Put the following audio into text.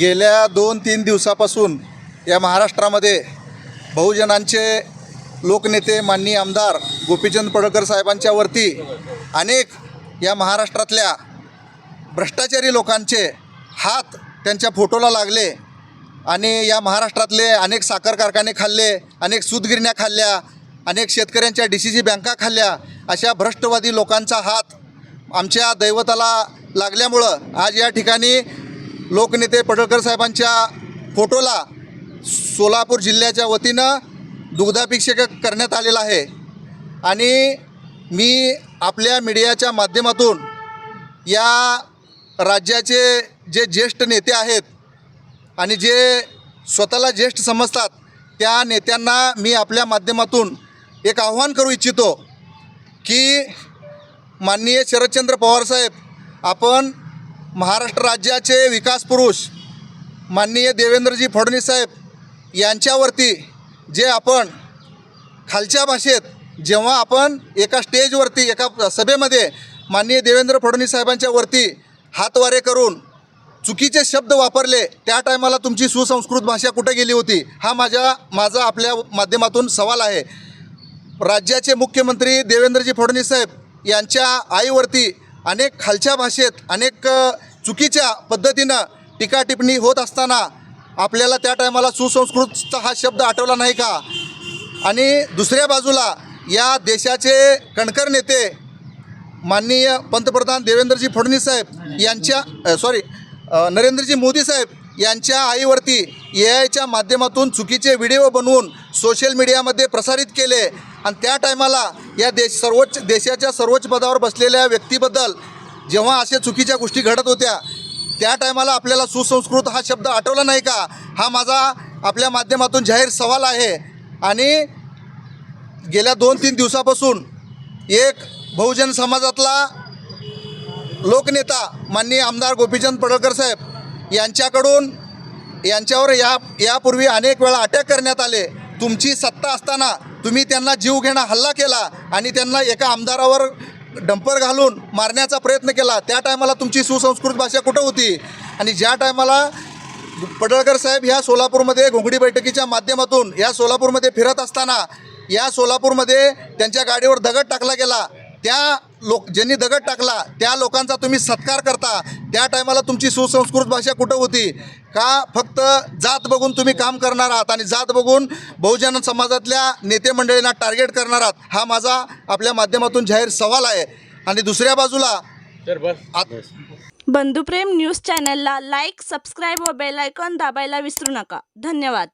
गेल्या दोन तीन दिवसापासून या महाराष्ट्रामध्ये बहुजनांचे लोकनेते माननीय आमदार गोपीचंद पडळकर साहेबांच्यावरती अनेक या महाराष्ट्रातल्या भ्रष्टाचारी लोकांचे हात त्यांच्या फोटोला लागले आणि या महाराष्ट्रातले अनेक साखर कारखाने खाल्ले अनेक सूतगिरण्या खाल्ल्या अनेक शेतकऱ्यांच्या डी सी सी बँका खाल्ल्या अशा भ्रष्टवादी लोकांचा हात आमच्या दैवताला लागल्यामुळं आज या ठिकाणी लोकनेते पडळकर साहेबांच्या फोटोला सोलापूर जिल्ह्याच्या वतीनं दुग्धाभिषेक करण्यात आलेला आहे. आणि मी आपल्या मीडियाच्या माध्यमातून या राज्याचे जे ज्येष्ठ नेते आहेत आणि जे स्वतःला ज्येष्ठ समजतात त्या नेत्यांना मी आपल्या माध्यमातून एक आव्हान करू इच्छितो की माननीय शरदचंद्र पवारसाहेब आपण महाराष्ट्र राज्याचे विकास पुरुष माननीय देवेंद्रजी फडणवीस साहेब यांच्यावरती जे आपण खालच्या भाषेत जेव्हा आपण एका स्टेजवरती एका सभेमध्ये माननीय देवेंद्र फडणवीस साहेबांच्या वरती हातवारे करून चुकीचे शब्द वापरले त्या टायमाला तुमची सुसंस्कृत भाषा कुठे गेली होती? हा माझ्या माझा आपल्या माध्यमातून सवाल आहे. राज्याचे मुख्यमंत्री देवेंद्रजी फडणवीस साहेब यांच्या आईवरती अनेक खालच्या भाषेत अनेक चुकीच्या पद्धतीनं टीका टिप्पणी होत असताना आपल्याला त्या टायमाला सुसंस्कृतचा हा शब्द आठवला नाही का? आणि दुसऱ्या बाजूला या देशाचे कणकर नेते माननीय पंतप्रधान देवेंद्रजी फडणवीस साहेब यांच्या सॉरी नरेंद्रजी मोदी साहेब यांच्या आईवरती ए आयच्या माध्यमातून चुकीचे व्हिडिओ बनवून सोशल मीडियामध्ये प्रसारित केले. आणि त्या टायमाला या देश सर्वोच्च देशाच्या सर्वोच्च पदावर बसलेल्या व्यक्तीबद्दल जेव्हा अशा चुकीच्या गोष्टी घडत होत्या त्या टायमाला आपल्याला सुसंस्कृत हा शब्द आठवला नाही का? हा माझा आपल्या माध्यमातून जाहीर सवाल आहे. आणि गेल्या दोन तीन दिवसापासून एक बहुजन समाजातला लोकनेता माननीय आमदार गोपीचंद पडळकर साहेब यांच्याकडून यांच्यावर या यापूर्वी अनेक वेळा अटॅक करण्यात आले. तुमची सत्ता असताना तुम्ही त्यांना जीव घेणा हल्ला केला आणि त्यांना एका आमदारावर डंपर घालून मारण्याचा प्रयत्न केला त्या टायमाला तुमची सुसंस्कृत भाषा कुठं होती? आणि ज्या टायमाला पडळकर साहेब ह्या सोलापूरमध्ये घोंगडी बैठकीच्या माध्यमातून या सोलापूरमध्ये फिरत असताना या सोलापूरमध्ये त्यांच्या गाडीवर दगड टाकला गेला त्या लोक ज्यांनी दगड टाकला त्या लोकांचा तुम्ही सत्कार करता त्या टायमाला तुमची सुसंस्कृत भाषा कुठं होती? का फक्त जात बघून तुम्ही काम करणार आहात आणि जात बघून बहुजन समाजातल्या नेते मंडळींना टार्गेट करणार आहात हा माझा आपल्या माध्यमातून जाहीर सवाल आहे. आणि दुसऱ्या बाजूला बंधुप्रेम न्यूज चॅनलला लाईक सबस्क्राईब व बेल आयकॉन दाबायला विसरू नका. धन्यवाद.